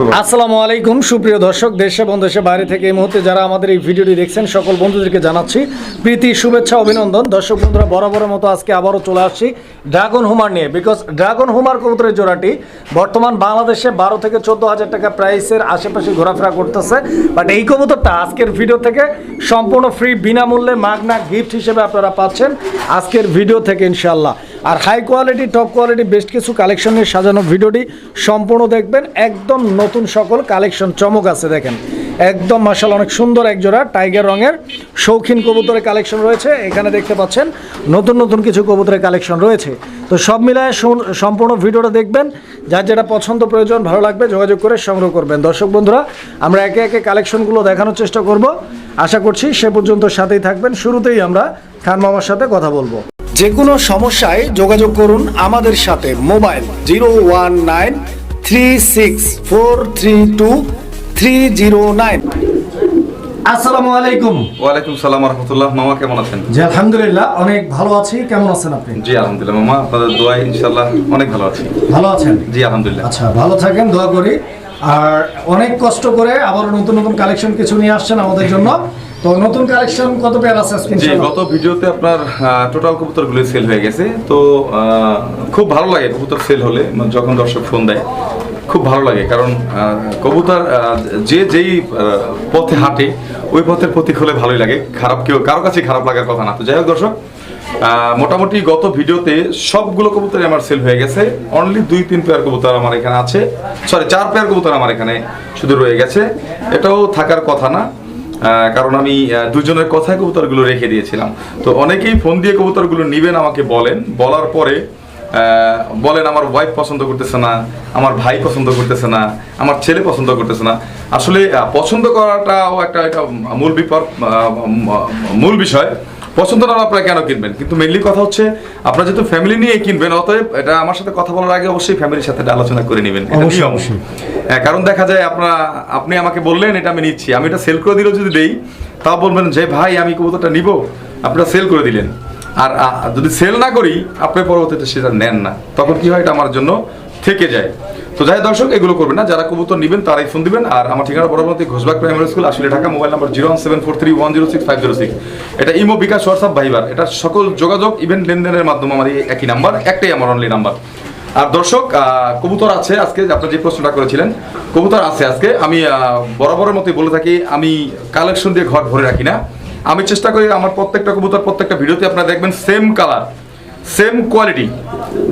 আসসালামু আলাইকুম, সুপ্রিয় দর্শক, দেশে এবং দেশে বাইরে থেকে এই মুহূর্তে যারা আমাদের এই ভিডিওটি দেখছেন, সকল বন্ধুদেরকে জানাচ্ছি প্রীতি, শুভেচ্ছা, অভিনন্দন। দর্শক বন্ধুরা, বরাবরের মতো আজকে আবারও চলে আসছি ড্রাগন হুমার নিয়ে বিকজ ড্রাগন হুমার কবুতরের জোড়াটি বর্তমান বাংলাদেশে বারো থেকে চোদ্দ হাজার টাকা প্রাইসের আশেপাশে ঘোরাফেরা করতেছে। বাট এই কবুতরটা আজকের ভিডিও থেকে সম্পূর্ণ ফ্রি বিনামূল্যে মাগনা গিফট হিসেবে আপনারা পাচ্ছেন। আজকের ভিডিও থেকে ইনশাল্লাহ আর high quality top quality best কিছু কালেকশন নিয়ে সাজানো ভিডিওটি সম্পূর্ণ দেখবেন। একদম নতুন সকল কালেকশন চমক আছে, দেখেন। একদম মাসাল অনেক সুন্দর এক জোড়া টাইগার রঙের শৌখিন কবুতরের কালেকশন রয়েছে। এখানে দেখতে পাচ্ছেন, নতুন নতুন কিছু কবুতরের কালেকশন রয়েছে। তো সব মিলায় সম্পূর্ণ ভিডিওটা দেখবেন। যার যেটা পছন্দ প্রয়োজন, ভালো লাগবে, যোগাযোগ করে সংগ্রহ করবেন। দর্শক বন্ধুরা, আমরা একে একে কালেকশনগুলো দেখানোর চেষ্টা করব। আশা করছি সে পর্যন্ত সাথেই থাকবেন। শুরুতেই আমরা খান মামার সাথে কথা বলব। যে কোনো সমস্যায় যোগাযোগ করুন আমাদের সাথে mobile zero one nine three six four three two three zero nine. আসসালামু আলাইকুম। ওয়ালাইকুম সালাম রহমতুল্লাহ। মামা কেমন আছেন? জি আলহামদুলিল্লাহ অনেক ভালো আছি। কেমন আছেন আপনি? জি আলহামদুলিল্লাহ। মামা আপনাদের দোয়াই ইনশাল্লাহ অনেক ভালো আছি। ভালো আছেন? জি আলহামদুলিল্লাহ। আচ্ছা ভালো থাকেন দোয়া করি। আর অনেক কষ্ট করে আবার নতুন নতুন কালেকশন কিছু নিয়ে আসছেন আমাদের জন্য। তো নতুন কালেকশন কত পেয়ার আছে জি গত ভিডিওতে আপনার টোটাল কবুতরগুলো সেল হয়ে গেছে। তো খুব ভালো লাগে কবুতর সেল হলে যখন দর্শক ফোন দেয় খুব ভালো লাগে। কারণ কবুতর যে যেই পথে হাঁটে ওই পথের প্রতীক হলে ভালোই লাগে। খারাপ কেউ কারও কাছে খারাপ লাগার কথা না। তো যাই হোক দর্শক মোটামুটি গত ভিডিওতে সবগুলো কবুতরই আমার সেল হয়ে গেছে। অনলি দুই তিন পেয়ার কবুতর আমার এখানে আছে। সরি চার পেয়ার কবুতর আমার এখানে শুধু রয়ে গেছে। এটাও থাকার কথা না। কারণ আমি দুজনের কথায় কবুতরগুলো রেখে দিয়েছিলাম। তো অনেকেই ফোন দিয়ে কবুতরগুলো নিবেন, আমাকে বলেন। বলার পরে বলেন আমার ওয়াইফ পছন্দ করতেছে না আমার ভাই পছন্দ করতেছে না আমার ছেলে পছন্দ করতেছে না। আসলে পছন্দ করাটাও একটা একটা মূল বিপদ মূল বিষয়। পছন্দ না আপনারা কেন কিনবেন? কিন্তু মেনলি কথা হচ্ছে আপনারা যেহেতু ফ্যামিলি নিয়ে কিনবেন অতএব এটা আমার সাথে কথা বলার আগে অবশ্যই ফ্যামিলির সাথে আলোচনা করে নেবেন। অবশ্যই, অবশ্যই। হ্যাঁ, কারণ দেখা যায় আপনারা আপনি আমাকে বললেন এটা আমি নিচ্ছি। আমি এটা সেল করে দিলেও যদি দেই তাও বলবেন যে ভাই আমি কবুতরটা নিব। আপনারা সেল করে দিলেন। আর যদি সেল না করি, আপনি পরবর্তীতে সেটা নেন না। তখন কি হয়, এটা আমার জন্য থেকে যায়। তো যাই দর্শক, এগুলো করবেন না। যারা কবুতর নেবেন, তারাই ফোন দিবেন। আর আমার ঠিকানা বরাবরতী ঘোষবাগ প্রাইমারি স্কুল আসলে Dhaka mobile number zero seven four three one zero six five zero six এটা ইমো বিকাশ, হোয়াটসঅ্যাপ, ভাইবার। এটা সকল যোগাযোগ ইভেন্ট লেনদেনের মাধ্যমে আমার একই নাম্বার একটাই আমার অনলি নাম্বার আর দর্শক কবুতর আছে আজকে, আপনি যে প্রশ্নটা করেছিলেন, কবুতর আছে আজকে। আমি বরাবরের মতোই বলে থাকি, আমি কালেকশন দিয়ে ঘর ভরে রাখি না। আমি চেষ্টা করি আমার প্রত্যেকটা কবুতর প্রত্যেকটা ভিডিওতে আপনারা দেখবেন সেম কালার সেম কোয়ালিটি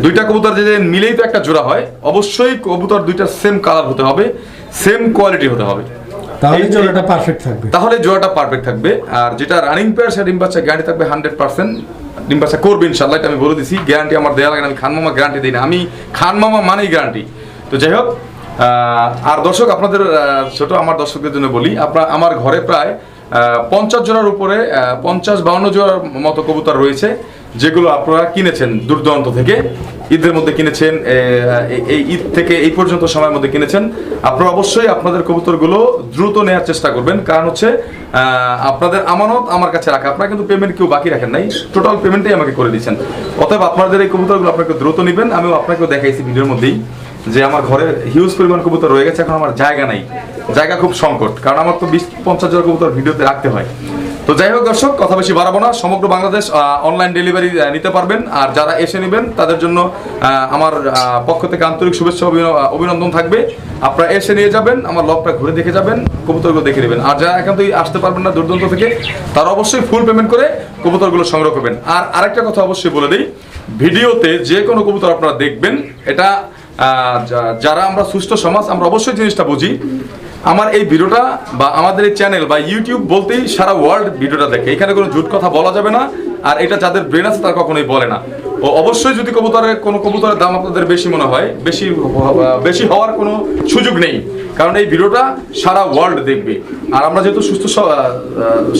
দুইটা কবুতর যে মিলেই তো একটা জোড়া হয় অবশ্যই কবুতর দুইটা সেম কালার হতে হবে সেম কোয়ালিটি হতে হবে। তাহলে জোড়াটা পারফেক্ট থাকবে। তাহলে জোড়াটা পারফেক্ট থাকবে। আর যেটা রানিং পেয়ার সেটা ডিম বাচ্চা গ্যারান্টি থাকবে হান্ড্রেড পার্সেন্ট ডিম বাচ্চা করবে ইনশাল্লাহ এটা আমি বলে দিছি। গ্যারান্টি আমার দেওয়া লাগে না, আমি খান মামা গ্যারান্টি দিই না। আমি খান মামা মানেই গ্যারান্টি তো যাই হোক আর দর্শক আপনাদের ছোট আমার দর্শকদের জন্য বলি আপনার আমার ঘরে প্রায় পঞ্চাশ জোড়ার উপরে পঞ্চাশ বাউন্ন জোড়ার মতো কবুতর রয়েছে, যেগুলো আপনারা কিনেছেন দূর দূরান্ত থেকে, ঈদের মধ্যে কিনেছেন এই ঈদ থেকে এই পর্যন্ত সময়ের মধ্যে কিনেছেন। আপনারা অবশ্যই আপনাদের কবুতরগুলো দ্রুত নেওয়ার চেষ্টা করবেন। কারণ হচ্ছে আপনাদের আমানত আমার কাছে রাখা। আপনারা কিন্তু পেমেন্ট কেউ বাকি রাখেন নাই। টোটাল পেমেন্টই আমাকে করে দিচ্ছেন। অতএব আপনাদের এই কবুতরগুলো আপনাকে দ্রুত নেবেন। আমিও আপনাকেও দেখাইছি ভিডিওর মধ্যেই যে আমার ঘরে হিউজ পরিমাণ কবুতর রয়ে গেছে। এখন আমার জায়গা নাই। জায়গা খুব সংকট, কারণ আমার তো বিশ, পঞ্চাশ জন কবুতর ভিডিওতে রাখতে হয়। তো যাই হোক দর্শক, কথা বেশি বাড়াবো না। সমগ্র বাংলাদেশ অনলাইন ডেলিভারি নিতে পারবেন। আর যারা এসে নেবেন, তাদের জন্য আমার পক্ষ থেকে আন্তরিক শুভেচ্ছা অভিন- অভিনন্দন থাকবে। আপনারা এসে নিয়ে যাবেন, আমার লকটা ঘুরে দেখে যাবেন, কবুতরগুলো দেখে নেবেন। আর যারা একান্তই আসতে পারবেন না দূরদূরান্ত থেকে, তারা অবশ্যই ফুল পেমেন্ট করে কবুতরগুলো সংগ্রহ করবেন। আর আরেকটা কথা অবশ্যই বলে দিই, ভিডিওতে যে কোনো কবুতর আপনারা দেখবেন, এটা যারা আমরা সুস্থ সমাজ, আমরা অবশ্যই জিনিসটা বুঝি। আমার এই ভিডিওটা বা আমাদের এই চ্যানেল বা ইউটিউব বলতেই সারা ওয়ার্ল্ড ভিডিওটা দেখে। এখানে কোনো ঝুট কথা বলা যাবে না, আর এটা যাদের ব্রেন আছে তারা কখনোই বলে না। ও অবশ্যই যদি কবুতরের, কোনো কবুতরের দাম আপনাদের বেশি মনে হয়, বেশি বেশি হওয়ার কোনো সুযোগ নেই। কারণ এই ভিডিওটা সারা ওয়ার্ল্ড দেখবে। আর আমরা যেহেতু সুস্থ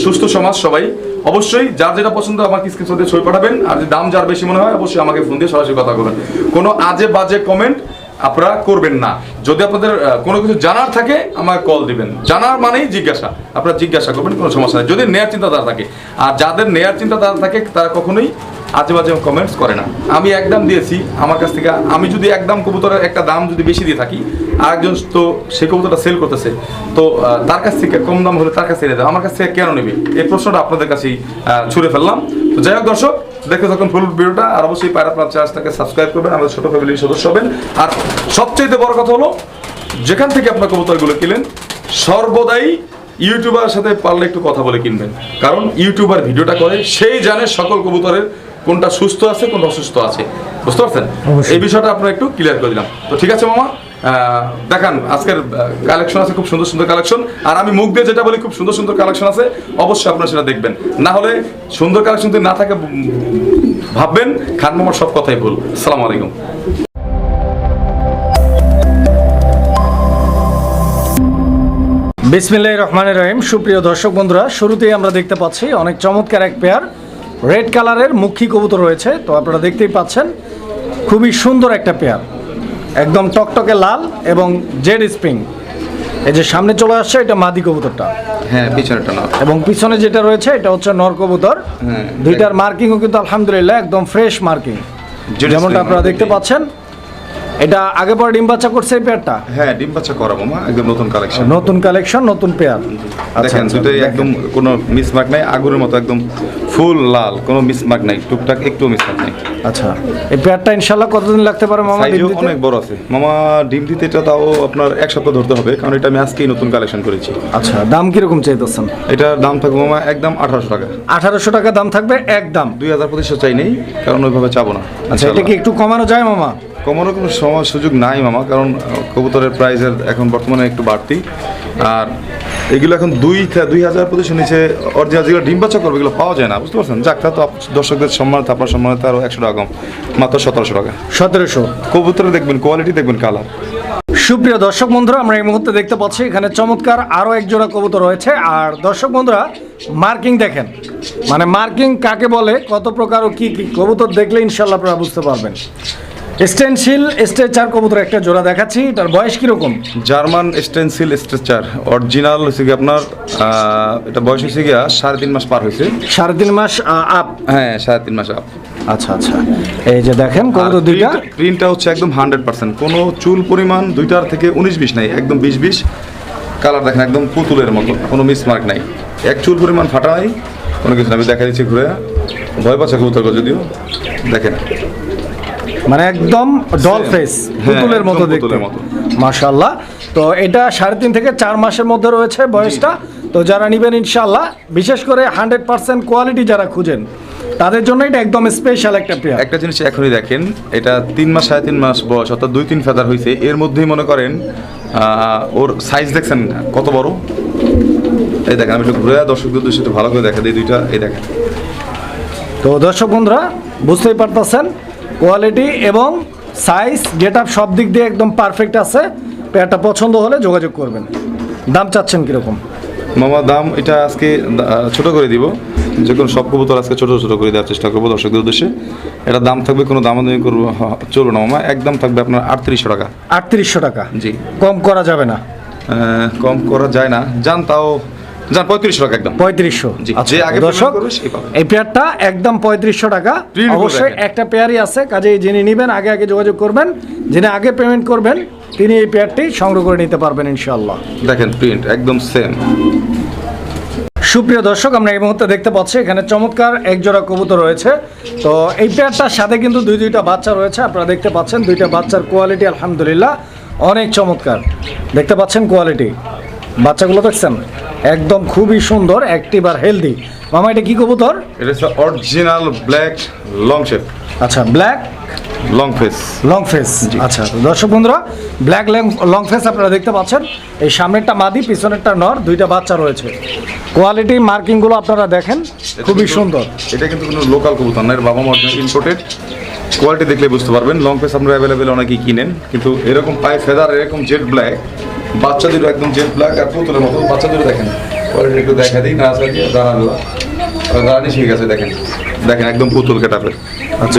সুস্থ সমাজ সবাই, অবশ্যই যার যেটা পছন্দ আমাকে স্ক্রিনশট দিয়ে ছবি পাঠাবেন। আর যদি দাম যার বেশি মনে হয়, অবশ্যই আমাকে ফোন দিয়ে সরাসরি কথা বলবেন। কোনো আজে বাজে কমেন্ট আপনারা করবেন না। যদি আপনাদের কোনো কিছু জানার থাকে, আমাকে কল দিবেন। জানার মানেই জিজ্ঞাসা। আপনারা জিজ্ঞাসা করবেন, কোনো সমস্যা নেই। যদি নেয়ার চিন্তাধারা থাকে। আর যাদের নেয়ার চিন্তাধারা থাকে, তারা কখনোই আজে বাজে কমেন্টস করে না। আমি একদম দিয়েছি, আমার কাছ থেকে। আমি যদি একদম কবুতরের একটা দাম যদি বেশি দিয়ে থাকি, আরেকজন তো সে কবুতরটা সেল করতেছে, তো তার কাছ থেকে কম দাম হলে তার কাছে এনে দেয় আমার কাছ থেকে কেন নেবে? এই প্রশ্নটা আপনাদের কাছেই ছুড়ে ফেললাম। তো যাই হোক দর্শক দেখতে থাকুন ফুল ভিডিওটা আর অবশ্যই পায়রা প্লাস চ্যানেলটাকে সাবস্ক্রাইব করবেন আমাদের ছোট ফ্যামিলির সদস্য হবেন। আর সবচেয়ে বড় কথা হলো যেখান থেকে আপনার কবুতরগুলো কিনেন সর্বদাই ইউটিউবার সাথে পারলে একটু কথা বলে কিনবেন। কারণ ইউটিউবার ভিডিওটা করে সেই জানে সকল কবুতরের কোনটা সুস্থ আছে কোনটা অসুস্থ আছে। বুঝতে পারছেন? এই বিষয়টা আপনার একটু ক্লিয়ার করে দিলাম। তো ঠিক আছে মামা? দেখান, আজকের কালেকশন আছে, খুব সুন্দর সুন্দর কালেকশন আর আমি মুখ দিয়ে যেটা বলি, খুব সুন্দর সুন্দর কালেকশন আছে, অবশ্যই আপনারা সেটা দেখবেন। না হলে সুন্দর কালেকশন যদি না থাকে ভাববেন, খান মামার সব কথাই ভুল। আসসালামু আলাইকুম। বিসমিল্লাহ রহমানের রহিম। সুপ্রিয় দর্শক বন্ধুরা, শুরুতেই আমরা দেখতে পাচ্ছি অনেক চমৎকার এক পেয়ার রেড কালারের মুখী কবুতর রয়েছে, তো আপনারা দেখতেই পাচ্ছেন, খুবই সুন্দর একটা পেয়ার একদম টকটকে লাল এবং জেড স্প্রিং। এই যে সামনে চলে আসছে এটা মাদি কবুতরটা। হ্যাঁ পিছনেরটা না এবং পিছনে যেটা রয়েছে এটা হচ্ছে নর কবুতর। হ্যাঁ। দুইটার মার্কিংও কিন্তু আলহামদুলিল্লাহ একদম ফ্রেশ মার্কিং যেমনটা আপনারা দেখতে পাচ্ছেন এটা আগে পরে ডিম বাচ্চা করছে এই পেয়ারটা হ্যাঁ ডিম বাচ্চা করাবো মা একদম নতুন কালেকশন নতুন কালেকশন নতুন পেয়ার দেখেন দুটোই একদম কোনো মিসমার্ক নাই আগুনের মতো একদম ফুল লাল কোনো মিসমার্ক নাই টুকটাক একটু মিসমার্ক নাই। আচ্ছা এই পেয়ারটা ইনশাল্লাহ কতদিন লাগতে পারে মামা ডিম দিতে? অনেক বড় আছে। মামা ডিম দিতে এটা তাও আপনার এক সপ্তাহ ধরতে হবে কারণ এটা আমি আজকেই নতুন কালেকশন করেছি। আচ্ছা দাম কীরকম চাইতেছেন? এটার দাম থাকবে মামা একদম আঠারোশো টাকা। আঠারোশো টাকা দাম থাকবে একদম। দুই হাজার পঁচিশশো চাই নেই কারণ ওইভাবে চাবো না আচ্ছা এটা কি একটু কমানো যায় মামা? কমানোর কোনো সময় সুযোগ নাই মামা কারণ কবুতরের প্রাইসের এখন বর্তমানে একটু বাড়তি। আর এগুলো এখন দুই দুই হাজার পঁচিশশো নিচে অরিজিনাল যেগুলো ডিম বাচ্চা করবে এগুলো পাওয়া যায় না বুঝতে পারছেন? যাক তা তো দর্শকদের সম্মান আপনার সম্মানিত আরও একশো টাকা কম মাত্র সতেরোশো টাকা। সতেরোশো। কবুতরে দেখবেন কোয়ালিটি দেখবেন কালার সুপ্রিয় দর্শক বন্ধুরা আমরা এই মুহূর্তে দেখতে পাচ্ছি এখানে চমৎকার আরও একজোড়া কবুতর রয়েছে। আর দর্শক বন্ধুরা মার্কিং দেখেন। মানে মার্কিং কাকে বলে কত প্রকার ও কী কী কবুতর দেখলে ইনশাল্লাহ আপনারা বুঝতে পারবেন। স্টেনশিল স্ট্রেচার কবুতর একটা জোড়া দেখাচ্ছি তার বয়স কীরকম? জার্মান স্টেনসিল স্ট্রেচার অরিজিনাল হচ্ছে কি আপনার এটা বয়স হয়েছে গিয়া সাড়ে তিন মাস পার হয়েছে সাড়ে তিন মাস আপ হ্যাঁ সাড়ে তিন মাস আপ আচ্ছা আচ্ছা। এই যে দেখেন কবুতর দুইটা। প্রিন্টটা হচ্ছে একদম হান্ড্রেড পার্সেন্ট কোনো চুল পরিমাণ দুইটার থেকে উনিশ বিশ নাই একদম বিশ বিশ। কালার দেখেন একদম পুতুলের মতো কোনো মিসমার্ক নাই। এক চুল পরিমাণ ফাটা নাই কোনো কিছু না আমি দেখা দিচ্ছি ঘুরে। ভয় পাচ্ছে কবুতর যদিও। দেখেন। মানে একদম ডল. ফেস হ্যাঁ, পুতুলের মতো দেখতে। মাশাল্লাহ তো এটা সাড়ে তিন থেকে চার মাসের মধ্যে রয়েছে বয়সটা। তো যারা নেবেন ইনশাল্লাহ বিশেষ করে হান্ড্রেড পার্সেন্ট কোয়ালিটি যারা খুঁজেন তাদের জন্য এটা একদম স্পেশাল একটা পেয়ার। একটা জিনিস এখনই দেখেন এটা তিন মাস সাড়ে তিন মাস বয়স অর্থাৎ দুই তিন ফেদার হয়েছে এর মধ্যেই মনে করেন আহ, ওর সাইজ দেখছেন কত বড়? এই দেখেন আমি একটু ঘুরে দর্শকদের একটু ভালো করে দেখা দিই দুইটা এই দেখেন। তো দর্শক বন্ধুরা বুঝতেই পারতেছেন কোয়ালিটি এবং সাইজ গেট আপ সব দিক দিয়ে একদম পারফেক্ট আছে। পেয়ারটা পছন্দ হলে যোগাযোগ করবেন। দাম চাচ্ছেন কীরকম? মামা দাম এটা আজকে ছোট করে দিব। যে কোনো সব কবুতর আজকে ছোট ছোট করে দেওয়ার চেষ্টা করব দর্শকদের উদ্দেশ্যে। এটা দাম থাকবে কোনো দামাদামি করব চলবে না মামা। একদম থাকবে আপনার আটত্রিশশো টাকা। আটত্রিশশো টাকা? জি। কম করা যাবে না। কম করা যায় না। যান তাও পঁয়ত্রিশশো টাকা একদম। পঁয়ত্রিশশো। জি, আচ্ছা, যে আগে দর্শক। এই পেয়ারটা একদম পঁয়ত্রিশশো টাকা। অবশ্যই একটা পেয়ারই আছে কাজে যিনি নেবেন আগে আগে যোগাযোগ করবেন। যিনি আগে পেমেন্ট করবেন তিনি এই পেয়ারটি সংগ্রহ করে নিতে পারবেন ইনশাল্লাহ দেখেন প্রিন্ট একদম সেম সুপ্রিয় দর্শক আমরা এই মুহূর্তে দেখতে পাচ্ছি এখানে চমৎকার এক জোড়া কবুতর রয়েছে। তো এই পেয়ারটার সাথে কিন্তু দুই দুইটা বাচ্চা রয়েছে আপনারা দেখতে পাচ্ছেন দুইটা বাচ্চার কোয়ালিটি আলহামদুলিল্লাহ অনেক চমৎকার। দেখতে পাচ্ছেন কোয়ালিটি বাচ্চাগুলো দেখছেন? একদম খুবই সুন্দর অ্যাক্টিভ আর হেলদি মামা এটা কি কবুতর? এটা হচ্ছে অরিজিনাল ব্ল্যাক লং শেপ আচ্ছা black long face long face আচ্ছা দর্শক বন্ধুরা ব্ল্যাক লং ফেস আপনারা দেখতে পাচ্ছেন। এই সামনেরটা মাদি পিছনেরটা নর দুইটা বাচ্চা রয়েছে। কোয়ালিটি মার্কিংগুলো আপনারা দেখেন খুবই সুন্দর। এটা কিন্তু কোনো লোকাল কবুতর না এর বাবা মা ইম্পোর্টেড কোয়ালিটি দেখলে বুঝতে পারবেন লং ফেস আপনারা অ্যাভেলেবেল অনেকেই কিনেন কিন্তু এরকম পায়ে ফেদার এরকম জেড ব্ল্যাক বাচ্চাদেরও একদম জেট ব্ল্যাক আর পুতুলের মতো। বাচ্চাদেরও দেখেন। পরে একটু দেখা দিই না আসলে দাঁড়ানো দাঁড়ানি ঠিক আছে দেখেন। দেখেন একদম পুতুল কেটাপের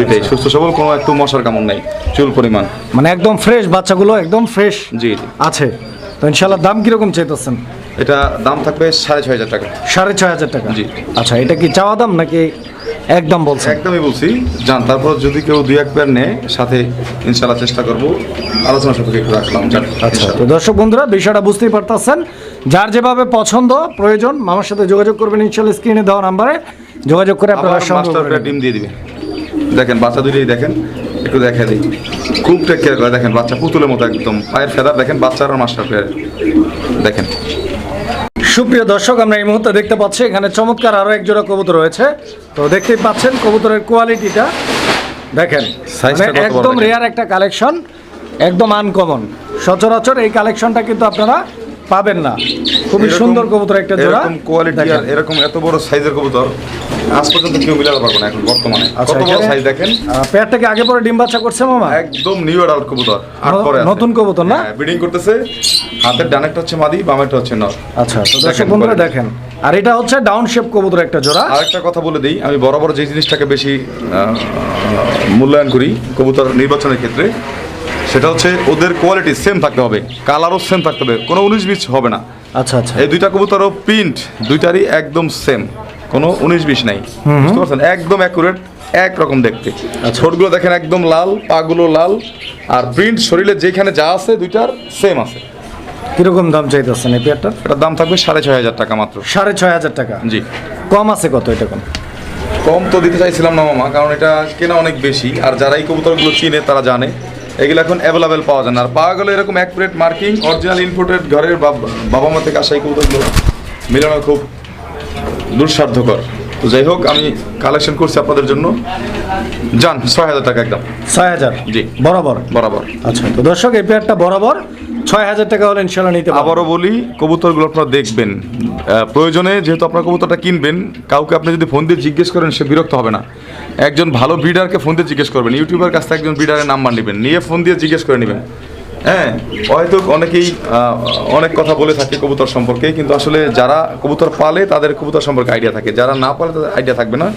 এটাই সুস্থ সবল কোনো একটু মশার কামন নাই চুল পরিমাণ। মানে একদম ফ্রেশ বাচ্চাগুলো একদম ফ্রেশ জি জি। আছে। তো ইনশাল্লাহ দাম কীরকম চাইতেছেন? এটা দাম থাকবে সাড়ে ছয় হাজার টাকা। সাড়ে ছয় হাজার টাকা? জি। আচ্ছা এটা কি চাওয়া দাম নাকি একদম বলছেন? একদমই বলছি। যান তারপর যদি কেউ দুই এক পেয়ার নেয় সাথে ইনশাল্লাহ চেষ্টা করব। আলোচনা সাপেক্ষে একটু রাখলাম। আচ্ছা তো দর্শক বন্ধুরা বিষয়টা বুঝতেই পারতেছেন। যার যেভাবে পছন্দ প্রয়োজন মামার সাথে যোগাযোগ করবেন ইনশাল্লাহ স্ক্রিনে দেওয়া নাম্বারে। যোগাযোগ করে আপনারা মাস্টার ডিম দিয়ে দিবে। দেখেন বাচ্চা দুটোই দেখেন একটু দেখা দিই। খুব টেক কেয়ার করে। দেখেন বাচ্চা পুতুলের মতো একদম। পায়ের ফেদার দেখেন বাচ্চা আর মাস্টার পেয়ার দেখেন। সুপ্রিয় দর্শক আমরা এই মুহূর্তে দেখতে পাচ্ছি এখানে চমৎকার আরও এক জোড়া কবুতর রয়েছে। তো দেখতেই পাচ্ছেন কবুতরের কোয়ালিটিটা দেখেন মানে একদম রেয়ার একটা কালেকশন একদম আনকমন সচরাচর এই কালেকশনটা কিন্তু আপনারা পাবেন না। খুবই সুন্দর কবুতর একটা জোড়া। এরকম কোয়ালিটি এরকম এত বড় সাইজের কবুতর আজ পর্যন্ত কেউ মিলাতে পারব না এখন বর্তমানে। আচ্ছা কত বড় সাইজ দেখেন? পেয়ারটাকে আগে পরে ডিম বাচ্চা করছে মামা? একদম নিউ অ্যাডাল্ট কবুতর ন- পরে নতুন কবুতর না? হ্যাঁ, ব্রিডিং করতেছে। হাতের ডানেরটা হচ্ছে মাদি বামেরটা হচ্ছে নর। আচ্ছা তো দর্শক দেখেন বন্ধুরা দেখেন। আর এটা হচ্ছে ডাউন শেপ কবুতর একটা জোড়া। আরেকটা কথা বলে দিই আমি বরাবর যে জিনিসটাকে বেশি মূল্যায়ন করি কবুতর নির্বাচনের ক্ষেত্রে সেটা হচ্ছে ওদের কোয়ালিটি সেম থাকতে হবে কালারও সেম থাকতে হবে কোনো উনিশ বিশ হবে না। আচ্ছা আচ্ছা। এই দুইটা কবুতরও প্রিন্ট দুইটারই একদম সেম কোনো উনিশ বিশ নাই। বুঝতে পারছেন? একদম অ্যাকুরেট এক রকম দেখতে। ছোটগুলো দেখেন একদম লাল পাগুলো লাল আর প্রিন্ট শরীরে যেখানে যা আছে দুইটার সেম আছে। কীরকম দাম চাইতেছেন এই পেয়ারটার এটার দাম থাকবে সাড়ে ছয় হাজার টাকা মাত্র। সাড়ে ছয় হাজার টাকা? জি। কম আছে কত এটা কোন? কম তো দিতে চাইছিলাম না মামা কারণ এটা কেনা অনেক বেশি আর যারা এই কবুতরগুলো চিনে তারা জানে। এগুলো এখন অ্যাভেলেবেল পাওয়া যায় না। আর পাওয়া গেলে এরকম প্লেট মার্কিং অরিজিনাল ইনপুটেড ঘরের বাবা মা থেকে আসা এই কবুতরগুলো মিলানো খুব দুঃসাধ্যকর। তো যাই হোক আমি কালেকশন করছি আপনাদের জন্য। যান ছয় হাজার টাকা একদম। ছয় হাজার? জি। বরাবর? বরাবর। আচ্ছা তো দর্শক এই পেয়ারটা বরাবর। ছয় হাজার টাকা হলে ইনশাল্লাহ নিতে আবারও বলি কবুতরগুলো আপনারা দেখবেন। প্রয়োজনে যেহেতু আপনার কবুতরটা কিনবেন কাউকে আপনি যদি ফোন দিয়ে জিজ্ঞেস করেন সে বিরক্ত হবে না। একজন ভালো ব্রিডারকে ফোন দিয়ে জিজ্ঞেস করবেন। ইউটিউবের কাছ থেকে একজন ব্রিডারের নাম্বার নেবেন। নিয়ে ফোন দিয়ে জিজ্ঞেস করে নেবেন। হ্যাঁ হয়তো অনেকেই অনেক কথা বলে থাকে কবুতর সম্পর্কে, কিন্তু আসলে যারা কবুতর পালে তাদের কবুতর সম্পর্কে আইডিয়া থাকে। যারা না পালে তাদের আইডিয়া থাকবে না।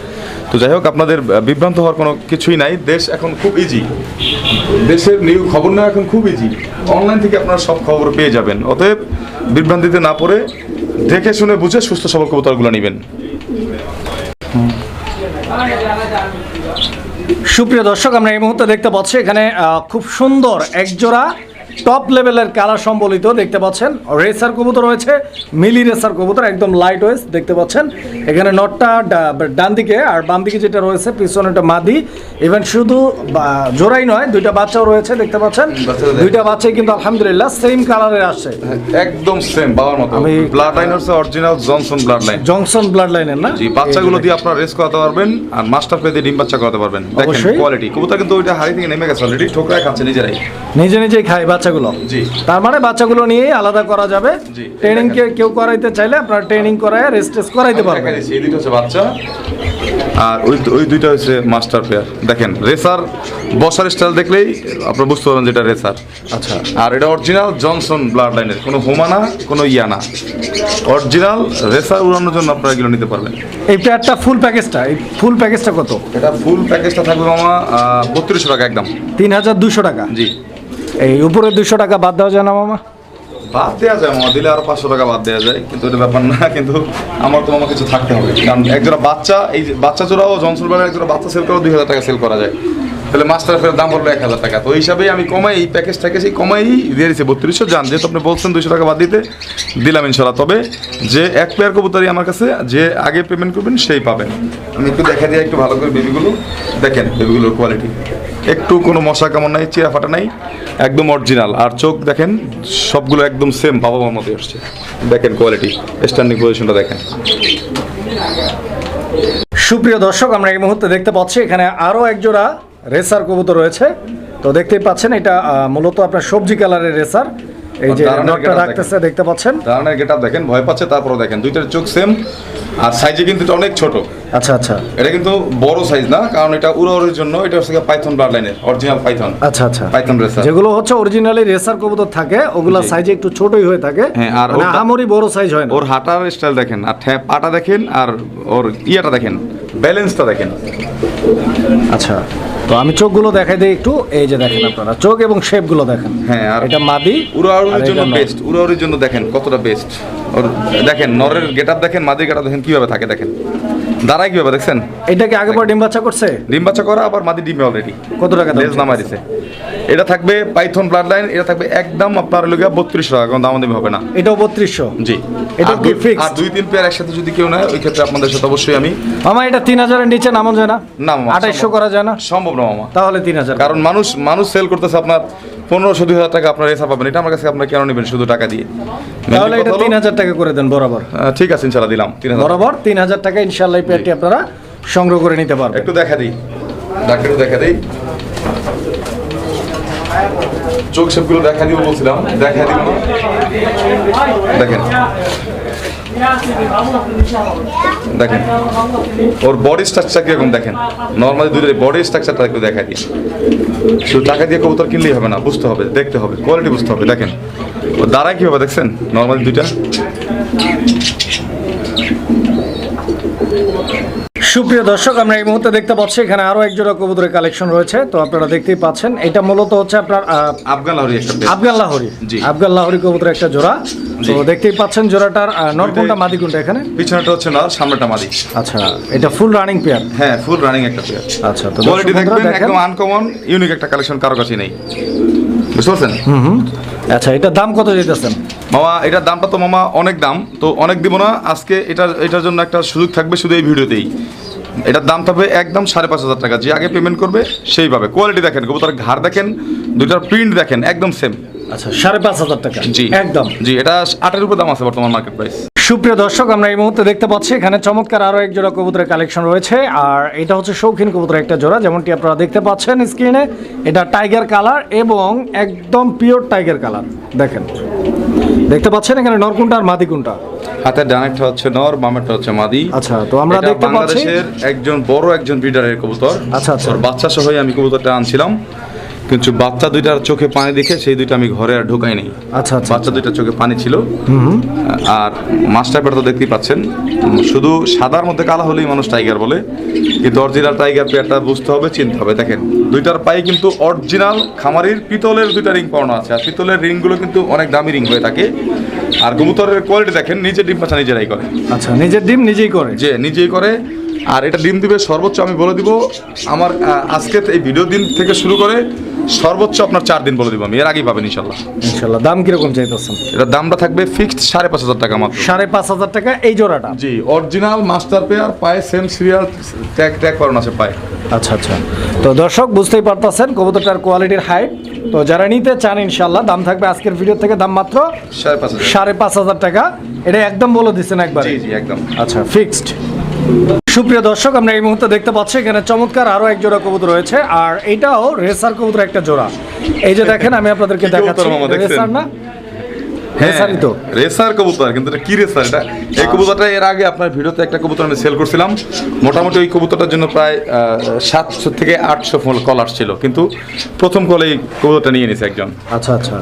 তো যাই হোক, আপনাদের বিভ্রান্ত হওয়ার কোনো কিছুই নাই। দেশ এখন খুব ইজি দেশের নিউ খবর নেওয়া এখন খুব ইজি অনলাইন থেকে আপনারা সব খবর পেয়ে যাবেন। অতএব, বিভ্রান্তিতে না পড়ে, দেখে শুনে বুঝে সুস্থ সবল কবুতরগুলো নেবেন। সুপ্রিয় দর্শক, আমরা এই মুহূর্তে দেখতে পাচ্ছি এখানে খুব সুন্দর একজোড়া টপ লেভেলের কালার সম্বলিত দেখতে পাচ্ছেন। রেসার কবুতর রয়েছে মিলি রেসার কবুতর একদম লাইট ওয়েস দেখতে পাচ্ছেন। এখানে নটটা ডান দিকে আর বাম দিকে যেটা রয়েছে পিছনেটা মাদি। ইভেন শুধু জোড়াই নয় দুইটা বাচ্চাও রয়েছে দেখতে পাচ্ছেন। দুইটা বাচ্চাই কিন্তু আলহামদুলিল্লাহ সেম কালারের আসছে। একদম সেম বাবার মতো। আমি- ব্লাড লাইন হচ্ছে original Johnson blood line junction blood লাইনের না? জি বাচ্চাগুলো দিয়ে আপনারা রেস করাতে পারবেন আর মাস্টার পেয়ে দিয়ে ডিম বাচ্চা করাতে পারবেন। দেখেন। কোয়ালিটি কবুতর কিন্তু ওইটা হাড়ি থেকে নেমে গেছে অলরেডি ঠোকরায় খাচ্ছে নিজেরাই। নিজে নিজেই খায় বাচ্চাগুলো? জি। তার মানে বাচ্চাগুলো নিয়েই আলাদা করা যাবে। জি। ট্রেনিং কে কেউ করাইতে চাইলে আপনারা ট্রেনিং করায় রেস্ট টেস্ট করাইতে পারবেন। এই দুটো হচ্ছে বাচ্চা। আর ওই ওই দুইটা হচ্ছে মাস্টার পেয়ার দেখেন রেসার বসার স্টাইল দেখলেই আপনারা বুঝতে পারবেন যেটা রেসার আচ্ছা। আর এটা অরিজিনাল জনসন ব্লাড লাইনের কোনো হোমানা কোনো ইয়ানা অরিজিনাল রেসার উড়ানোর জন্য আপনারা এগুলো নিতে পারবেন। এই পেয়ারটা ফুল প্যাকেজটা এই ফুল প্যাকেজটা কত? এটা ফুল প্যাকেজটা থাকবে মামা বত্রিশশো টাকা একদম। তিন হাজার দুশো টাকা। জি। এই উপরে দুশো টাকা বাদ দেওয়া যায় না, মামা? বাদ দেওয়া যায়, মামা। দিলে আরও পাঁচশো টাকা বাদ দেওয়া যায়, কিন্তু এটা ব্যাপার না, কিন্তু আমার তো মামা কিছু থাকতে হবে। কারণ একজোড়া বাচ্চা, এই বাচ্চা জোড়াও জনসন ব্লাডের একজোড়া বাচ্চা সেল করেও দুই হাজার টাকা সেল করা যায়। তাহলে মাস্টার ফের দাম পড়ল এক হাজার টাকা। তো ওই হিসাবেই আমি কমাই, এই প্যাকেজটাকে সেই কমাই দিয়ে দিচ্ছি বত্রিশশো যান যেহেতু আপনি বলছেন দুশো টাকা বাদ দিতে, দিলাম ইনশাল্লাহ তবে যে এক পেয়ার কবুতরই আমার কাছে, যে আগে পেমেন্ট করবেন সেই পাবেন। আমি একটু দেখা দিয়ে একটু ভালো করে বেবিগুলো দেখেন বেবিগুলোর কোয়ালিটি একটু কোনো মশা কামড় নাই চিরা ফাটা নাই। একদম অরিজিনাল আর চোখ দেখেন, সবগুলো একদম সেম বাবা মার মতো আসছে। দেখেন কোয়ালিটি স্ট্যান্ডিং পজিশনটা দেখেন। সুপ্রিয় দর্শক, আমরা এই মুহূর্তে দেখতে পাচ্ছি, এখানে আরও একজোড়া রেসার কবুতর রয়েছে। তো দেখতেই পাচ্ছেন, এটা মূলত আপনার সবজি কালারের রেসার এই যে নটটা রাখতেছে দেখতে পাচ্ছেন? দাঁড়ানোর গেট দেখেন ভয় পাচ্ছে তারপরে দেখেন। দুইটার চোখ সেম আর সাইজে কিন্তু এটা অনেক ছোট। আচ্ছা আচ্ছা। এটা কিন্তু বড় সাইজ না কারণ এটা জন্য এটা হচ্ছে পাইথন ব্লাড লাইনের অরিজিনাল পাইথন আচ্ছা আচ্ছা। পাইথন রেসার যেগুলো হচ্ছে অরিজিনালি রেসার কবুতর থাকে ওগুলা সাইজে একটু ছোটই হয়ে থাকে। হ্যাঁ, আর মানে আহামরি বড় সাইজ হয় না। ওর হাঁটার স্টাইল দেখেন আর পাটা দেখেন আর ওর ইয়েটা দেখেন ব্যালেন্সটা দেখেন। আচ্ছা। তো আমি চোখগুলো দেখাই দিই একটু এই যে দেখেন আপনারা চোখ এবং শেপগুলো দেখেন। হ্যাঁ, আর- এটা মাদি উড়াউড়ির জন্য বেস্ট উড়াউড়ির জন্য দেখেন কতটা বেস্ট ওর দেখেন নরের গেটআপ দেখেন মাদির গেটআপ দেখেন কীভাবে থাকে দেখেন। দাঁড়ায় কি ব্যাপার দেখছেন? এটা কি আগে পর ডিম বাচ্চা করছে? ডিম বাচ্চা করা আবার মাদি ডিমে অলরেডি কত টাকা লেজ নামাই দিছে। এটা থাকবে পাইথন ব্লাড লাইন এটা থাকবে একদম আপনার লোক বত্রিশ টাকা কোনো দাম দামি হবে না। এটাও বত্রিশশো? জি। এটা কি fixed? আর দুই তিন পেয়ার একসাথে যদি কেউ নেয় ওই ক্ষেত্রে আপনাদের সাথে অবশ্যই আমি মামা এটা তিন হাজারের নিচে নামা যায় না? না আঠাইশশো। করা যায় না? সম্ভব না মামা। তাহলে তিন হাজার। কারণ মানুষ মানুষ সেল করতেছে আপনার পনেরোশো দুই হাজার টাকা আপনার রেসা পাবেন। এটা আমার কাছে আপনার কেন নেবেন? শুধু টাকা দিয়ে। তাহলে এটা তিন হাজার টাকা করে দেন বরাবর। ঠিক আছে ইনশাল্লাহ দিলাম। তিন হাজার বরাবর তিন হাজার টাকা ইনশাল্লাহ এই পেয়ারটি আপনারা সংগ্রহ করে নিতে পারবেন। একটু দেখা দিই। ডাক্তারও দেখা দিই। চোখ সবগুলো দেখা দিব বলছিলাম। দেখা দিব। দেখেন। দেখেন, ওর বডি স্ট্রাকচার কীরকম দেখেন? নর্মালি দুইটার বডি স্ট্রাকচারটা একটু দেখা দিই। শুধু টাকা দিয়ে কবুতর কিনলেই হবে না, বুঝতে হবে, দেখতে হবে কোয়ালিটি বুঝতে হবে, দেখেন। ওর দাঁড়ায় কী হবে দেখছেন? নর্মালি দুইটা। সুপ্রিয় দর্শক আমরা এই মুহূর্তে দেখতে পাচ্ছি এখানে আরও এক জোড়া কবুতরের কালেকশন রয়েছে। তো আপনারা দেখতেই পাচ্ছেন এটা মূলত হচ্ছে আপনার আফগান লাহরি। আফগান লাহরি। জি। আফগান লাহরি কবুতরের একটা জোড়া। তো দেখতেই পাচ্ছেন জোড়াটার নর কোনটা মাদি কোনটা এখানে? পিছনেটা হচ্ছে নর সামনেটা মাদি। আচ্ছা এটা ফুল রানিং পেয়ার হ্যাঁ ফুল রানিং একটা পেয়ার আচ্ছা তো কোয়ালিটি দেখবেন একদম আনকমন ইউনিক একটা কালেকশন কারও কাছে নেই। বুঝতে পারছেন? আচ্ছা এটার দাম কত দিতেছেন মামা এটার দামটা তো মামা অনেক দাম তো অনেক দিব না। আজকে এটা এটার জন্য একটা সুযোগ থাকবে শুধু এই ভিডিওতেই। এটার দাম থাকবে একদম সাড়ে পাঁচ হাজার টাকা। যে আগে পেমেন্ট করবে সেইভাবে। কোয়ালিটি দেখেন কবুতরের ঘাড় দেখেন দুইটার প্রিন্ট দেখেন একদম সেম আচ্ছা সাড়ে পাঁচ হাজার টাকা। জি। একদম। জি এটা আটের উপর দাম আছে বর্তমান মার্কেট প্রাইস সুপ্রিয় দর্শক আমরা এই মুহূর্তে দেখতে পাচ্ছি এখানে চমৎকার আরও এক জোড়া কবুতরের কালেকশন রয়েছে। আর এটা হচ্ছে শৌখিন কবুতরের একটা জোড়া যেমনটি আপনারা দেখতে পাচ্ছেন স্ক্রিনে। এটা টাইগার কালার এবং একদম পিওর টাইগার কালার। দেখেন। দেখতে পাচ্ছেন এখানে নরকুন্টা আর মাদি কোনটা হাতের ডানেরটা হচ্ছে নর বামেরটা হচ্ছে মাদি। আচ্ছা তো আমরা দেখতে পাচ্ছি বাংলাদেশের একজন বড় একজন ব্রিডারের কবুতর। আচ্ছা, আচ্ছা। বাচ্চা সহই আমি কবুতরটা আনছিলাম। কিন্তু বাচ্চা দুইটার চোখে পানি দেখে সেই দুইটা আমি ঘরে আর ঢোকাই নাই। আচ্ছা আচ্ছা বাচ্চা দুইটার চোখে পানি ছিল। আর মাস্টার পেয়ার তো দেখতেই পাচ্ছেন শুধু সাদার মধ্যে কালা হলেই মানুষ টাইগার বলে কিন্তু অরিজিনাল টাইগার পেয়ারটা বুঝতে হবে চিনতে হবে। দেখেন দুইটার পায়ে কিন্তু অরিজিনাল খামারির পিতলের দুইটা রিং পাওয়ানো আছে আর পিতলের রিংগুলো কিন্তু অনেক দামি রিং হয়ে থাকে। আর কবুতরের কোয়ালিটি দেখেন নিজের ডিম পাচা নিজেরাই করে। আচ্ছা নিজের ডিম নিজেই করে? যে নিজেই করে আর এটা ডিম দিবে সর্বোচ্চ আমি বলে দিব আমার আজকে এই ভিডিও দিন থেকে শুরু করে সর্বোচ্চ আপনার চার দিন বলে দিব আমি। এর আগেই পাবেন ইনশাল্লাহ। ইনশাল্লাহ। দাম কীরকম চাইতেছেন? এটার দামটা থাকবে ফিক্সড সাড়ে পাঁচ হাজার টাকা মাত্র। সাড়ে পাঁচ হাজার টাকা এই জোড়াটা? জি অরিজিনাল মাস্টার পেয়ার পায়ে সেম সিরিয়াল ট্যাগ ট্যাগ করানো আছে পায়ে। আচ্ছা আচ্ছা। তো দর্শক বুঝতেই পারতেছেন কবুতরটার কোয়ালিটির হাইট তো যারা নিতে চান ইনশাল্লাহ দাম থাকবে আজকের ভিডিও থেকে দাম মাত্র সাড়ে পাঁচ হাজার। সাড়ে পাঁচ হাজার টাকা। এটা একদম বলে দিচ্ছেন একবার? জি জি একদম। আচ্ছা ফিক্সড সুপ্রিয় দর্শক আমরা এই মুহূর্তে দেখতে পাচ্ছি এখানে চমৎকার আরও এক জোড়া কবুতর রয়েছে আর এটাও রেসার কবুতর একটা জোড়া। এই যে দেখেন আমি আপনাদেরকে দেখাচ্ছি। রেসার না? রেসারই তো। রেসার কবুতর কিন্তু এটা কি রেসার এটা? এই কবুতরটা এর আগে আপনার ভিডিওতে একটা কবুতর আমি সেল করছিলাম। মোটামুটি ওই কবুতরটার জন্য প্রায় সাতশো থেকে আটশো কল আসছিল। কিন্তু প্রথম কলে এই কবুতরটা নিয়ে নিছে একজন। আচ্ছা আচ্ছা।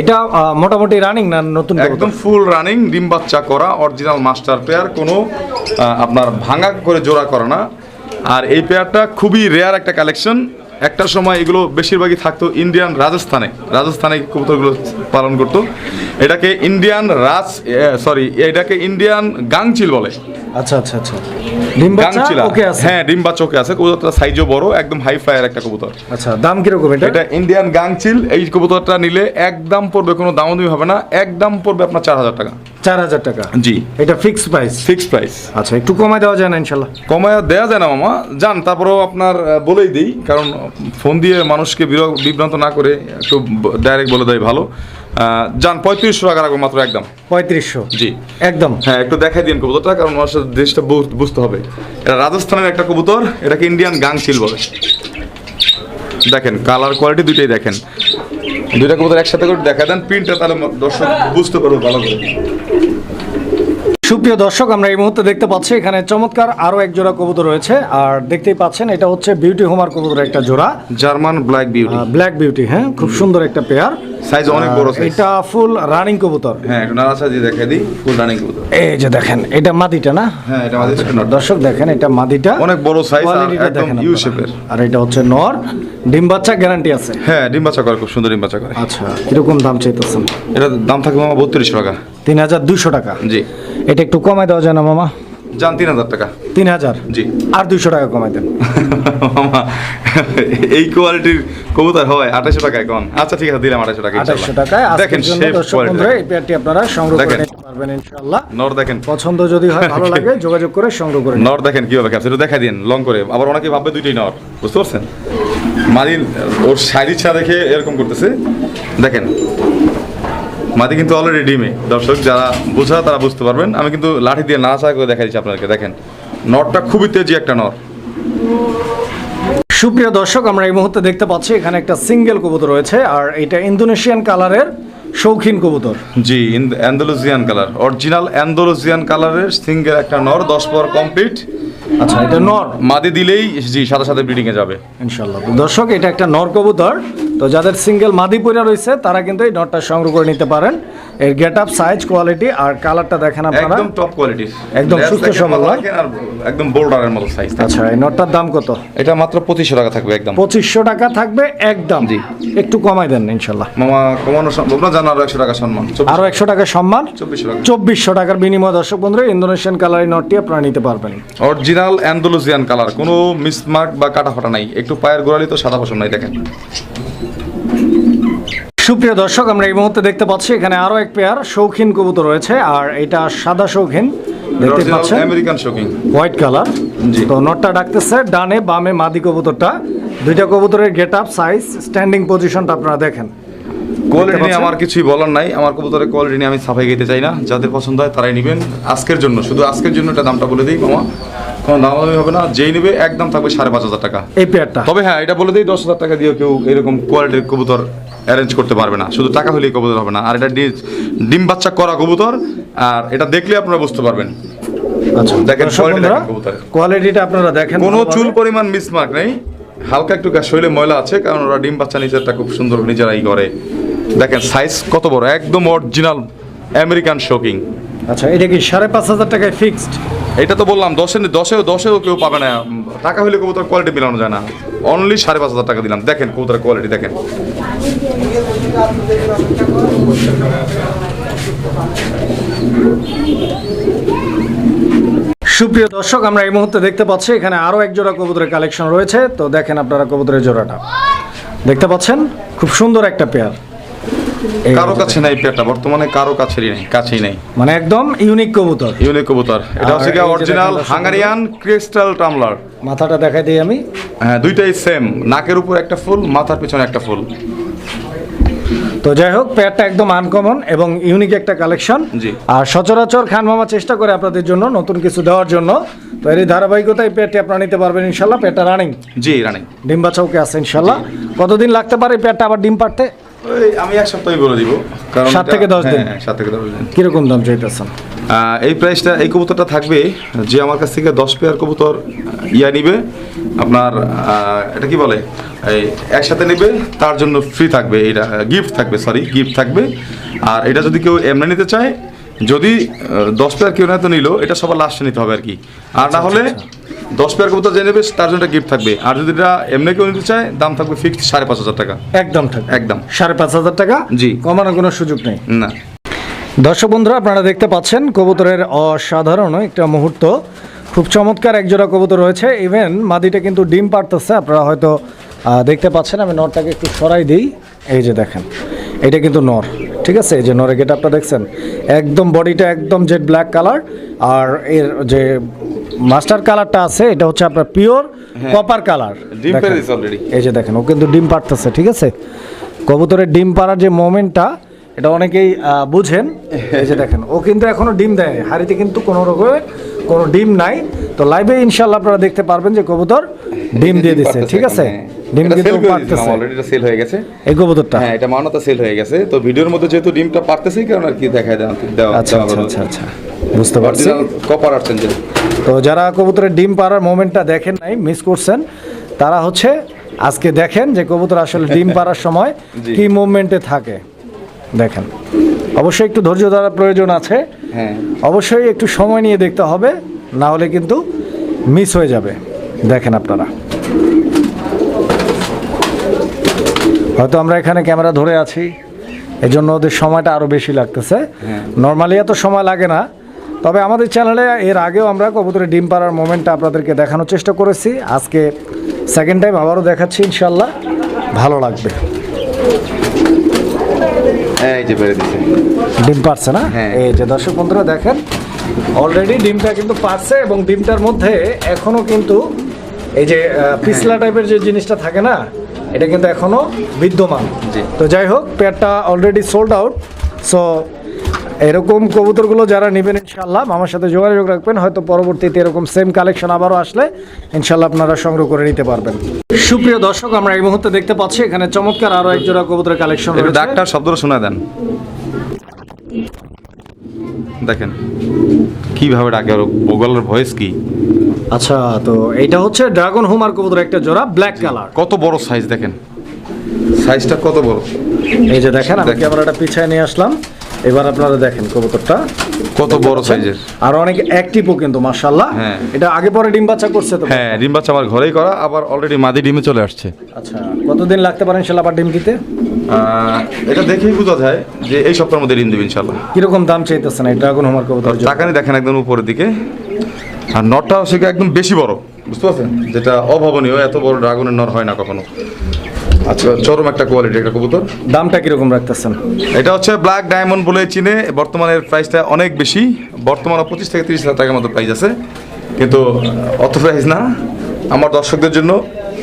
এটা মোটামুটি রানিং না নতুন একদম ফুল রানিং ডিম বাচ্চা করা অরিজিনাল মাস্টার পেয়ার কোনো আপনার ভাঙা করে জোড়া করা না। আর এই পেয়ারটা খুবই রেয়ার একটা কালেকশন একটা সময় এগুলো বেশিরভাগই থাকতো ইন্ডিয়ান রাজস্থানে। রাজস্থানে কবুতরগুলো পালন করতো। এটাকে ইন্ডিয়ান রাজ সরি এটাকে ইন্ডিয়ান গাংচিল বলে। আচ্ছা আচ্ছা আচ্ছা। গাংচিলা। হ্যাঁ ডিম বাচ্চা ওকে আছে। কবুতরটা সাইজও বড় একদম হাই একটা কবুতর। আচ্ছা দাম কীরকম এটা? এটা ইন্ডিয়ান গাংচিল। এই কবুতরটা নিলে একদম পড়বে কোনো হবে না। একদম পড়বে আপনার চার হাজার টাকা। চার হাজার টাকা। জি। এটা ফিক্স প্রাইস ফিক্সড প্রাইস আচ্ছা একটু কমায় দেওয়া যায় না ইনশাল্লাহ? কমায় দেওয়া যায় না মামা। যান তারপরেও আপনার বলেই দিই কারণ ফোন দিয়ে মানুষকে বিভ্রান্ত না করে একটু ডাইরেক্ট বলে দেয় ভালো। যান পঁয়ত্রিশশো টাকা রাখব মাত্র একদম। পঁয়ত্রিশশো? জি। একদম। হ্যাঁ একটু দেখাই দিন কবুতরটা কারণ মানুষের দেশটা বু- বুঝতে হবে। এটা রাজস্থানের একটা কবুতর এটাকে ইন্ডিয়ান গাংচিল বলে। দেখেন কালার কোয়ালিটি দুইটাই দেখেন। দুইটা কবুতর একসাথে করে দেখা দেন। প্রিন্টটা তাহলে দর্শক বুঝতে পারবে ভালো করে। সুপ্রিয় দর্শক আমরা এই মুহূর্তে দেখতে পাচ্ছি এখানে চমৎকার আরও এক জোড়া কবুতর রয়েছে। আর দেখতেই পাচ্ছেন এটা হচ্ছে বিউটি হোমার কবুতর একটা জোড়া। German black beauty black beauty হ্যাঁ খুব সুন্দর একটা পেয়ার সাইজ অনেক বড় সাইজ এটা ফুল রানিং কবুতর। হ্যাঁ একটু নাড়া সাজিয়ে দেখাই দিই ফুল রানিং কবুতর। এই যে দেখেন এটা মাদিটা না? হ্যাঁ এটা একটু নট দর্শক দেখেন এটা মাদিটা। অনেক বড় সাইজ আর একদম দেখেন ইউ শেপের আর এটা হচ্ছে নর ডিম বাচ্চা গ্যারান্টি আছে? হ্যাঁ ডিম বাচ্চা করে খুব সুন্দর ডিম বাচ্চা করে। আচ্ছা কীরকম দাম চাইতেছেন? এটা দাম থাকবে মামা বত্রিশশো টাকা। তিন হাজার দুইশো টাকা। জি। এটা একটু কমায় দেওয়া যায় না মামা? যান তিন হাজার টাকা। তিন হাজার? জি। আর দুইশো টাকা কমাই দেন। এই কোয়ালিটির কবুতর হয় আঠাশশো টাকা এখন আচ্ছা ঠিক আছে দিলাম আঠাশশো টাকা আঠাশশো টাকায় দেখেন এই পেয়ারটি আপনারা সংগ্রহ করে দেখেন। নিতে পারবেন ইনশাআল্লাহ নর দেখেন। পছন্দ যদি হয় ভালো লাগে যোগাযোগ করে সংগ্রহ করে নর দেখেন কীভাবে দেখা দিন লং করে। আবার অনেকে ভাববে দুইটাই নর বুঝতে পারছেন? মাদিন ওর সাইড ইচ্ছা দেখে এরকম করতেছে। দেখেন মাদি কিন্তু অলরেডি ডিমে। দর্শক যারা বোঝা তারা বুঝতে পারবেন। আমি কিন্তু লাঠি দিয়ে নাড়াচাড়া করে দেখা দিচ্ছি আপনাদেরকে। দেখেন নরটা খুবই তেজি একটা নর সুপ্রিয় দর্শক আমরা এই মুহূর্তে দেখতে পাচ্ছি এখানে একটা সিঙ্গেল কবুতর রয়েছে আর এটা ইন্দোনেশিয়ান কালারের শৌখিন কবুতর। জি অ্যান্ডালুজিয়ান কালার। অরিজিনাল অ্যান্ডালুজিয়ান কালারের সিঙ্গেল একটা নর দশ পর কমপ্লিট আচ্ছা এটা নর? মাদি দিলেই জি সাথে সাথে এ যাবে। ইনশাআল্লাহ। দর্শক এটা একটা নর কবুতর। তো যাদের সিঙ্গেল মাদি পইরা রয়েছে তারা কিন্তু এই নরটা সংগ্রহ করে নিতে পারেন। এর গেট আপ সাইজ কোয়ালিটি আর কালারটা দেখেন আপনারা। একদম টপ কোয়ালিটির একদম সুস্থ সবল? একদম বোল্ডারের মতো সাইজ আচ্ছা এই নটটার দাম কত? এটা মাত্র পঁচিশশো টাকা থাকবে একদম। পঁচিশশো টাকা থাকবে একদম। জি। একটু কমাই দেন ইনশাল্লাহ। মামা কমানো সম্ভব না জানো আরও একশো টাকা সম্মান। আরও একশো টাকা সম্মান? চব্বিশশো টাকা। চব্বিশশো টাকার বিনিময় দর্শক বন্ধুরা ইন্দোনেশিয়ান কালার এই নটটি আপনারা নিতে পারবেন। অরিজিনাল অ্যান্ডালুজিয়ান কালার কোনো মিসমার্ক বা কাটা ফাটা নাই। একটু পায়ের গোড়ালি তো সাদা পশম নাই দেখেন। সুপ্রিয় দর্শক আমরা এই মুহূর্তে দেখতে পাচ্ছি এখানে আরও এক পেয়ার শৌখিন কবুতর রয়েছে আর এটা সাদা শৌখিন দেখতে পাচ্ছেন। আমেরিকান শোকিং হোয়াইট কালার তো নটটা ডাকতেছে ডানে বামে মাদি কবুতরটা। দুইটা কবুতরের গেট আপ সাইজ স্ট্যান্ডিং পজিশনটা আপনারা দেখেন। কোয়ালিটি নিয়ে আমার কিছুই বলার নাই। আমার কবুতরের কোয়ালিটি নিয়ে আমি সাফাই গেতে চাই না। যাদের পছন্দ হয় তারাই নেবেন। আজকের জন্য শুধু আজকের জন্য এটা দামটা বলে দিই মামা। কোনো দামাদামি হবে না। যেই নেবে একদম থাকবে সাড়ে পাঁচ হাজার টাকা। এই পেয়ারটা তবে হ্যাঁ এটা বলে দিই দশ হাজার টাকা দিয়েও কেউ এরকম কোয়ালিটির কবুতর অ্যারেঞ্জ করতে পারবে না। শুধু টাকা হলেই কবুতর হবে না। আর এটা ডিম বাচ্চা করা কবুতর আর এটা দেখলে আপনারা বুঝতে পারবেন। আচ্ছা দেখেন। কোয়ালিটিটা আপনারা দেখেন কোনো চুল পরিমাণ মিসমার্ক নেই। হালকা একটু শরীরে ময়লা আছে কারণ ওরা ডিম বাচ্চা নিজেরটা খুব সুন্দর নিজেরাই করে। দেখেন সাইজ কত বড় একদম অরিজিনাল আমেরিকান শোকিং আচ্ছা এটা কি সাড়ে পাঁচ হাজার টাকায় ফিক্সড এটা তো বললাম দশে দশেও দশেও কেউ পাবে না। টাকা হলে কবুতর কোয়ালিটি মেলানো যায় না। অনলি সাড়ে পাঁচ হাজার টাকা দিলাম। দেখেন কবুতরের কোয়ালিটি দেখেন। সুপ্রিয় দর্শক আমরা এই মুহূর্তে দেখতে পাচ্ছি এখানে আরও এক জোড়া কবুতরের কালেকশন রয়েছে। তো দেখেন আপনারা কবুতরের জোড়াটা। দেখতে পাচ্ছেন? খুব সুন্দর একটা পেয়ার। কারও কাছে নাই পেয়ারটা বর্তমানে কারও কাছেরই নেই কাছেই নেই। মানে একদম ইউনিক কবুতর। ইউনিক কবুতর। এটা হচ্ছে কি অরিজিনাল হাঙ্গারিয়ান ক্রিস্টাল টামলার। মাথাটা দেখাই দিই আমি। হ্যাঁ দুইটাই সেম নাকের উপর একটা ফুল মাথার পিছনে একটা ফুল। তো যাই হোক পেয়ারটা একদম আনকমন এবং ইউনিক একটা কালেকশন জি। আর সচরাচর খান মামা চেষ্টা করে আপনাদের জন্য নতুন কিছু দেওয়ার জন্য। তো এর ধারাবাহিকতায় পেয়ারটি আপনারা নিতে পারবেন ইনশাল্লাহ পেয়ারটা রানিং জি রানিং ডিম্বা চৌকে আছে ইনশাল্লাহ। কতদিন লাগতে পারে পেয়ারটা আবার ডিম ওই আমি এক সপ্তাহে বলে দিব। কারণ সাত থেকে দশ দিন। হ্যাঁ, সাত থেকে দশ দিন। কীরকম দাম চাইতেছেন? এই প্রাইসটা এই কবুতরটা থাকবে যে আমার কাছ থেকে দশ পেয়ার কবুতর ইয়া নিবে আপনার এটা কি বলে? এই একসাথে নেবে তার জন্য ফ্রি থাকবে এটা গিফট থাকবে সরি গিফট থাকবে। আর এটা যদি কেউ এমনি নিতে চায় যদি দশ পেয়ার কেউ না তো নিল এটা সবার লাস্টে নিতে হবে আর কি। আর না হলে দশ পেয়ার কবুতর যে নেবে তার জন্য গিফট থাকবে। আর যদি এটা এমনি কেউ নিতে চায় দাম থাকবে ফিক্সড সাড়ে পাঁচ হাজার টাকা। একদম ঠিক একদম। সাড়ে পাঁচ হাজার টাকা? জি। কমানোর কোনো সুযোগ নেই। না। দর্শক বন্ধুরা আপনারা দেখতে পাচ্ছেন কবুতরের অসাধারণ একটা মুহূর্ত। খুব চমৎকার একজোড়া কবুতর রয়েছে। ইভেন মাদিটা কিন্তু ডিম পারতেছে আপনারা হয়তো দেখতে পাচ্ছেন। আমি নরটাকে একটু সরাই দিই। এই যে দেখেন এটা কিন্তু নর। ঠিক আছে? এই যে নরের গেট আপটা দেখছেন? একদম বডিটা একদম জেড ব্ল্যাক কালার আর এর যে মাস্টার কালারটা আছে এটা হচ্ছে আপনার পিওর কপার কালার হ্যাঁ। এই যে দেখেন ও কিন্তু ডিম পারতেছে ঠিক আছে? কবুতরের ডিম পাড়ার যে মোমেন্টটা এটা অনেকেই বুঝেন। এই যে দেখেন ও কিন্তু এখনও ডিম দেয় হাড়িতে কিন্তু কোনো রকমের কোনো ডিম নাই। তো লাইভে ইনশাল্লাহ আপনারা দেখতে পারবেন যে কবুতর ডিম দিয়ে দিছে ঠিক আছে? ডিম কিন্তু পারতেছে। অলরেডি সেল হয়ে গেছে। এই কবুতরটা? হ্যাঁ এটা মানতা সেল হয়ে গেছে। তো ভিডিওর মধ্যে যেহেতু ডিমটা পারতেছেই কারণ আর কি দেখায় দেওয়া আচ্ছা আচ্ছা আচ্ছা আচ্ছা। বুঝতে পারছি। কপার তো যারা কবুতরের ডিম পাড়ার মোমেন্টটা দেখেন নাই মিস করছেন তারা হচ্ছে আজকে দেখেন যে কবুতর আসলে ডিম পাড়ার সময়। কি মুভমেন্টে থাকে। দেখেন। অবশ্যই একটু ধৈর্য ধরার প্রয়োজন আছে। হ্যাঁ। অবশ্যই একটু সময় নিয়ে দেখতে হবে না হলে কিন্তু মিস হয়ে যাবে। দেখেন আপনারা। হয়তো আমরা এখানে ক্যামেরা ধরে আছি এই জন্য ওদের সময়টা আরও বেশি লাগতেছে। হ্যাঁ। নর্মালি এত সময় লাগে না তবে আমাদের চ্যানেলে এর আগেও আমরা কবুতরের ডিম পাড়ার মোমেন্টটা আপনাদেরকে দেখানোর চেষ্টা করেছি। আজকে সেকেন্ড টাইম আবারও দেখাচ্ছি ইনশাল্লাহ ভালো লাগবে। এই যে বেড়ে দিছে। ডিম পারছে না? হ্যাঁ। এই যে দর্শক বন্ধুরা দেখেন অলরেডি ডিমটা কিন্তু পারছে এবং ডিমটার মধ্যে এখনও কিন্তু এই যে পিছলা টাইপের যে জিনিসটা থাকে না এটা কিন্তু এখনও বিদ্যমান। জি। তো যাই হোক পেয়ারটা অলরেডি সোল্ড আউট সো এরকম কবুতরগুলো যারা নেবেন ইনশাল্লাহ আমার সাথে যোগাযোগ রাখবেন। হয়তো পরবর্তীতে এরকম সেম কালেকশন আবারও আসলে ইনশাল্লাহ আপনারা সংগ্রহ করে নিতে পারবেন। সুপ্রিয় দর্শক আমরা এই মুহূর্তে দেখতে পাচ্ছি এখানে চমৎকার আরও এক জোড়া কবুতরের কালেকশন ডাক্তার শব্দটা শোনা দেন। দেখেন কীভাবে ডাকে ওর বগলের ভয়েস কি? আচ্ছা তো এটা হচ্ছে ড্রাগন হুমার কবুতর একটা জোড়া ব্ল্যাক কালার কত বড় সাইজ দেখেন? সাইজটা কত বড়? এই যে দেখেন আমি। ক্যামেরাটা পিছায় নিয়ে আসলাম। এবার আপনারা দেখেন কবুতরটা। কত বড় সাইজের আর অনেক অ্যাক্টিভও কিন্তু মাশাআল্লাহ। হ্যাঁ। এটা আগে পরে ডিম বাচ্চা করছে তো? হ্যাঁ ডিম বাচ্চা আমার ঘরেই করা আবার অলরেডি মাদি ডিমে চলে আসছে। আচ্ছা কতদিন লাগতে পারেন ইনশাল্লাহ আবার ডিম দিতে? এটা দেখেই বোঝা যায় যে এই সপ্তাহের মধ্যে ডিম দেবে ইনশাল্লাহ। কীরকম দাম চাইতেছেন এই ড্রাগন হুমার কবুতর? টাকানি দেখেন একদম উপরের দিকে। আর নটটাও সেটা একদম বেশি বড় বুঝতে পারছেন? যেটা অভাবনীয় এত বড় ড্রাগনের নর হয় না কখনো। আচ্ছা চরম একটা কোয়ালিটি একটা কবুতর। দামটা কীরকম রাখতেছেন? এটা হচ্ছে ব্ল্যাক ডায়মন্ড বলে চিনে বর্তমানের প্রাইসটা অনেক বেশি। বর্তমানে পঁচিশ থেকে তিরিশ হাজার টাকার মতো প্রাইস আছে। কিন্তু অত প্রাইস না। আমার দর্শকদের জন্য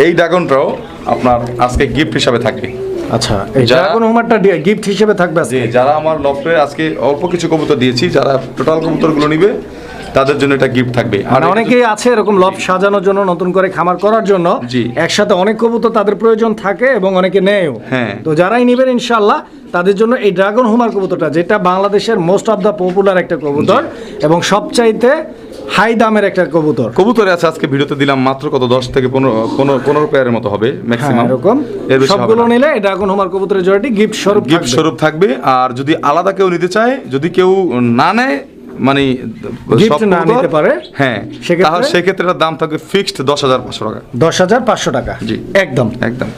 এই ড্রাগনটাও আপনার আজকে গিফট হিসাবে থাকবে। আচ্ছা ড্রাগন হুমারটা গিফট হিসেবে থাকবে আজকে? যারা আমার লফটে আজকে অল্প কিছু কবুতর দিয়েছি যারা টোটাল কবুতরগুলো নিবে তাদের জন্য এটা গিফট থাকবে। আর মানে অনেকেই আছে এরকম লব সাজানোর জন্য নতুন করে খামার করার জন্য। একসাথে অনেক কবুতর তাদের প্রয়োজন থাকে এবং অনেকে নেয়ও। হ্যাঁ। তো যারাই নেবেন ইনশাল্লাহ তাদের জন্য এই ড্রাগন হোমার কবুতরটা যেটা বাংলাদেশের মোস্ট অফ দ্য পপুলার একটা কবুতর এবং সবচাইতে হাই দামের একটা কবুতর। কবুতরে আছে আজকে ভিডিওতে দিলাম মাত্র কত? দশ থেকে পনেরো পনেরো পেয়ারের মতো হবে ম্যাক্সিমাম এরকম। এর বেশি সবগুলো নিলে ড্রাগন হুমার কবুতরের জোড়াটি গিফট স্বরূপ গিফট স্বরূপ থাকবে আর যদি আলাদা কেউ নিতে চায় যদি কেউ না নেয় মানে নিতে পারে, হ্যাঁ সেক্ষেত্রে? সেক্ষেত্রে দাম থাকবে ফিক্সড দশ হাজার পাঁচশো টাকা দশ হাজার পাঁচশো টাকা জি। একদম একদম